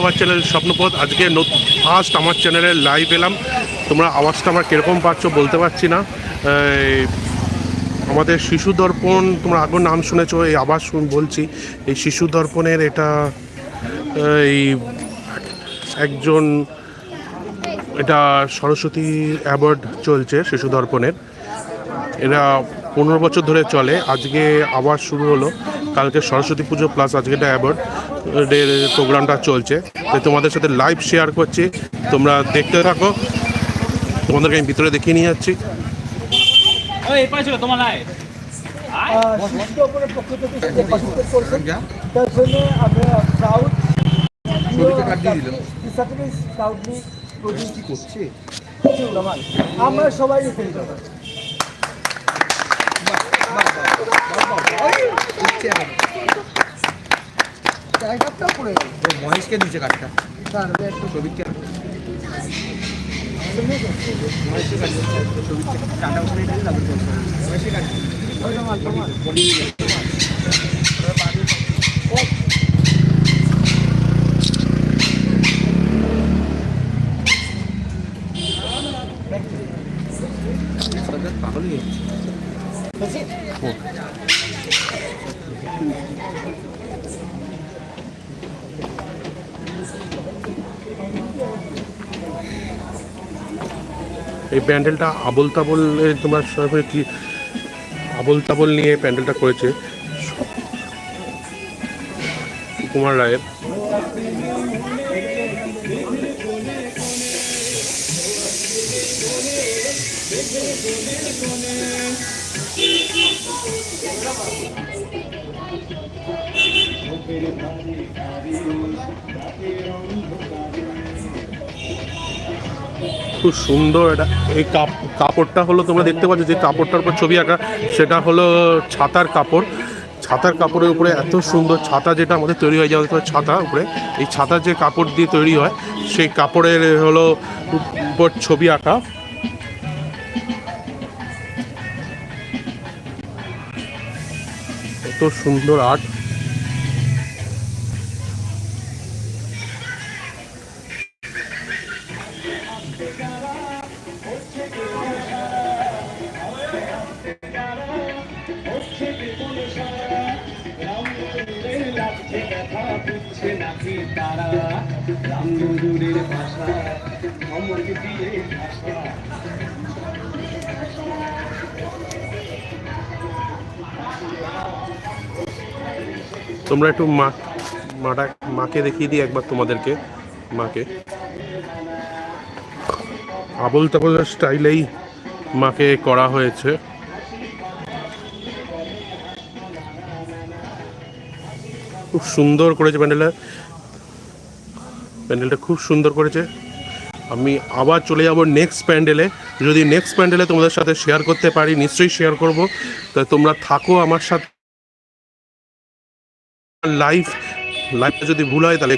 আমার চ্যানেল স্বপ্নপথ। আজকে ফার্স্ট আমার চ্যানেলে লাইভ এলাম। তোমরা আওয়াজটা আমার কীরকম পাচ্ছ বলতে পারছি না। আমাদের শিশু দর্পণ, তোমরা আগের নাম শুনেছো, এই আবার শুন, বলছি। এই শিশু দর্পণের এটা, এই, একজন, এটা সরস্বতী অ্যাওয়ার্ড চলছে শিশু দর্পণের। এরা পনেরো বছর ধরে চলে। আজকে আবার শুরু হলো। কালকে সরস্বতী পুজো প্লাস আজকে এটা অ্যাওয়ার্ড এর প্রোগ্রামটা চলছে। তাই তোমাদের সাথে লাইভ শেয়ার করছি। তোমরা দেখতে থাকো। তোমাদেরকে আমি ভিতরে দেখিয়ে নিয়ে যাচ্ছি। তোমার নাই শিশু পড়ে গেল মহেশকে দিচ্ছে কাঠটা তার একটু ছবিকে টাটা করে দিলে তারপর চলছে মহেশকে কাটছে পাগলই হচ্ছে এই প্যান্ডেলটা আবল তাবল তোমার সবাই কি আবল তাবল নিয়ে প্যান্ডেলটা করেছে। কুমার রায়ের। খুব সুন্দর এটা। এই কাপ কাপড়টা হলো তোমরা দেখতে পাচ্ছ, যে কাপড়টার উপর ছবি আঁকা, সেটা হলো ছাতার কাপড়। ছাতার কাপড়ের উপরে এত সুন্দর ছাতা যেটা আমাদের তৈরি হয়ে যাওয়া ছাতা উপরে, এই ছাতার যে কাপড় দিয়ে তৈরি হয়, সেই কাপড়ের হলো উপর ছবি আঁকা। এত সুন্দর আর্ট। তোমরা একটু মা, মাটা, মাকে দেখিয়ে দিই একবার তোমাদেরকে, মাকে। আবল তাবল স্টাইলেই মাকে করা হয়েছে। খুব সুন্দর করেছে প্যান্ডেলটা। প্যান্ডেলটা খুব সুন্দর করেছে। আমি আবার চলে যাব নেক্সট প্যান্ডেলে। যদি নেক্সট প্যান্ডেলে তোমাদের সাথে শেয়ার করতে পারি, নিশ্চয়ই শেয়ার করব। তা তোমরা থাকো আমার সাথে। লাইফ লাইফটা যদি ভুল হয় তাহলে